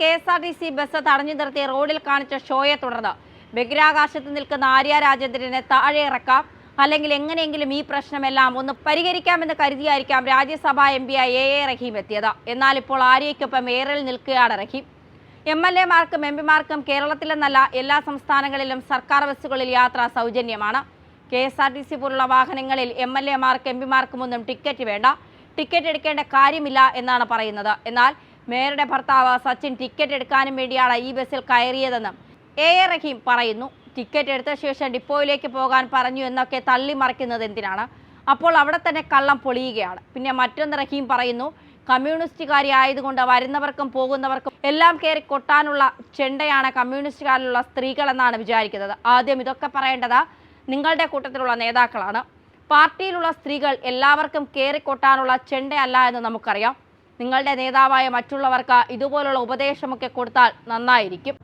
K S R T C bus തടഞ്ഞു നിർത്തിയ റോഡിൽ കാണിച്ച ഷോയെ തുടർന്ന് ബഹിരാകാശത്ത് നിൽക്കുന്ന ആര്യ രാജേന്ദ്രനെ താഴെ ഇറക്കാം. അല്ലെങ്കിൽ എങ്ങനെയെങ്കിലും ഈ പ്രശ്നമെല്ലാം ഒന്ന് പരിഹരിക്കാമെന്ന് കരുതിയായിരിക്കാം Rajya Sabha M P A A Rahim എത്തിയത്. എന്നാൽ ഇപ്പോൾ ആര്യയ്ക്കൊപ്പം ഏറിൽ നിൽക്കുകയാണ് റഹീം. എം എൽ എമാർക്കും എം പിമാർക്കും കേരളത്തിലെന്നല്ല എല്ലാ സംസ്ഥാനങ്ങളിലും സർക്കാർ ബസ്സുകളിൽ യാത്ര സൗജന്യമാണ്. K S R T C പോലുള്ള വാഹനങ്ങളിൽ എം എൽ എമാർക്കും എം പിമാർക്കും ഒന്നും ടിക്കറ്റ് വേണ്ട. ടിക്കറ്റ് എടുക്കേണ്ട കാര്യമില്ല എന്നാണ് പറയുന്നത്. എന്നാൽ മേയറുടെ ഭർത്താവ് സച്ചിൻ ടിക്കറ്റ് എടുക്കാനും വേണ്ടിയാണ് ഈ ബസ്സിൽ കയറിയതെന്നും എ എ റഹീം പറയുന്നു. ടിക്കറ്റ് എടുത്ത ശേഷം ഡിപ്പോയിലേക്ക് പോകാൻ പറഞ്ഞു എന്നൊക്കെ തള്ളി മറിക്കുന്നത് എന്തിനാണ്? അപ്പോൾ അവിടെ തന്നെ കള്ളം പൊളിയുകയാണ്. പിന്നെ മറ്റൊന്ന് റഹീം പറയുന്നു കമ്മ്യൂണിസ്റ്റുകാരി ആയതുകൊണ്ട് വരുന്നവർക്കും പോകുന്നവർക്കും എല്ലാം കയറി കൊട്ടാനുള്ള ചെണ്ടയാണ് കമ്മ്യൂണിസ്റ്റുകാരിലുള്ള സ്ത്രീകളെന്നാണ് വിചാരിക്കുന്നത്. ആദ്യം ഇതൊക്കെ പറയേണ്ടത് നിങ്ങളുടെ കൂട്ടത്തിലുള്ള നേതാക്കളാണ്. പാർട്ടിയിലുള്ള സ്ത്രീകൾ എല്ലാവർക്കും കയറി കൊട്ടാനുള്ള ചെണ്ടയല്ല എന്ന് നമുക്കറിയാം. നിങ്ങളുടെ നേതാവായ മറ്റുള്ളവർക്ക് ഇതുപോലുള്ള ഉപദേശമൊക്കെ കൊടുത്താൽ നന്നായിരിക്കും.